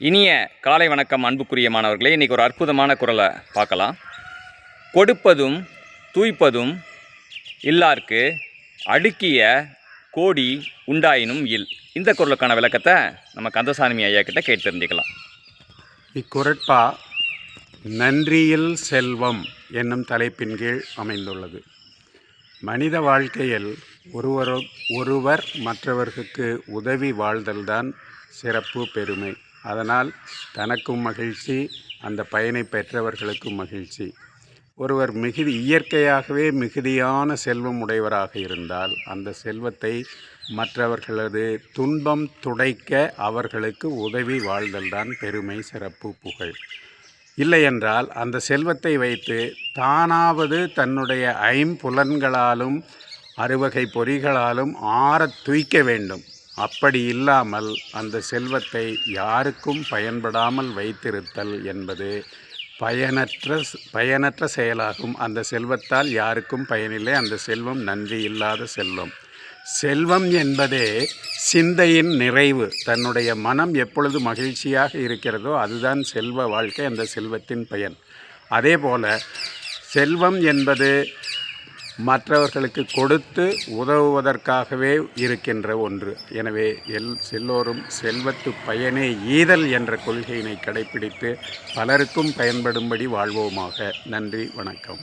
இனிய காலை வணக்கம் அன்புக்குரிய மாணவர்களே. இன்றைக்கி ஒரு அற்புதமான குரலை பார்க்கலாம். கொடுப்பதும் தூய்ப்பதும் இல்லார்க்கு அடுக்கிய கோடி உண்டாயினும் இல். இந்த குரலுக்கான விளக்கத்தை நம்ம கந்தசாமி ஐயா கிட்ட கேட்டு தெரிஞ்சுக்கலாம். இக்குரட்பா நன்றியில் செல்வம் என்னும் தலைப்பின் கீழ் அமைந்துள்ளது. மனித வாழ்க்கையில் ஒருவர் ஒருவர் மற்றவர்களுக்கு உதவி வாழ்தல்தான் சிறப்பு பெருமை. அதனால் தனக்கும் மகிழ்ச்சி அந்த பயனை பெற்றவர்களுக்கும் மகிழ்ச்சி. ஒருவர் மிகுதி இயற்கையாகவே மிகுதியான செல்வம் உடையவராக இருந்தால் அந்த செல்வத்தை மற்றவர்களது துன்பம் துடைக்க அவர்களுக்கு உதவி வாழ்தல்தான் பெருமை சிறப்பு புகழ். இல்லையென்றால் அந்த செல்வத்தை வைத்து தானாவது தன்னுடைய ஐம்புலன்களாலும் அறுவகை பொறிகளாலும் ஆற துய்க்க வேண்டும். அப்படி இல்லாமல் அந்த செல்வத்தை யாருக்கும் பயன்படாமல் வைத்திருத்தல் என்பது பயனற்ற பயனற்ற செயலாகும். அந்த செல்வத்தால் யாருக்கும் பயனில்லை. அந்த செல்வம் நன்றி இல்லாத செல்வம். செல்வம் என்பதே சிந்தையின் நிறைவு. தன்னுடைய மனம் எப்பொழுது மகிழ்ச்சியாக இருக்கிறதோ அதுதான் செல்வ வாழ்க்கை அந்த செல்வத்தின் பயன். அதே போல் செல்வம் என்பது மற்றவர்களுக்கு கொடுத்து உதவுவதற்காகவே இருக்கின்ற ஒன்று. எனவே எல் எல்லோரும் செல்வத்து பயனே ஈதல் என்ற கொள்கையினை கடைப்பிடித்து பலருக்கும் பயன்படும்படி வாழ்வோமாக. நன்றி வணக்கம்.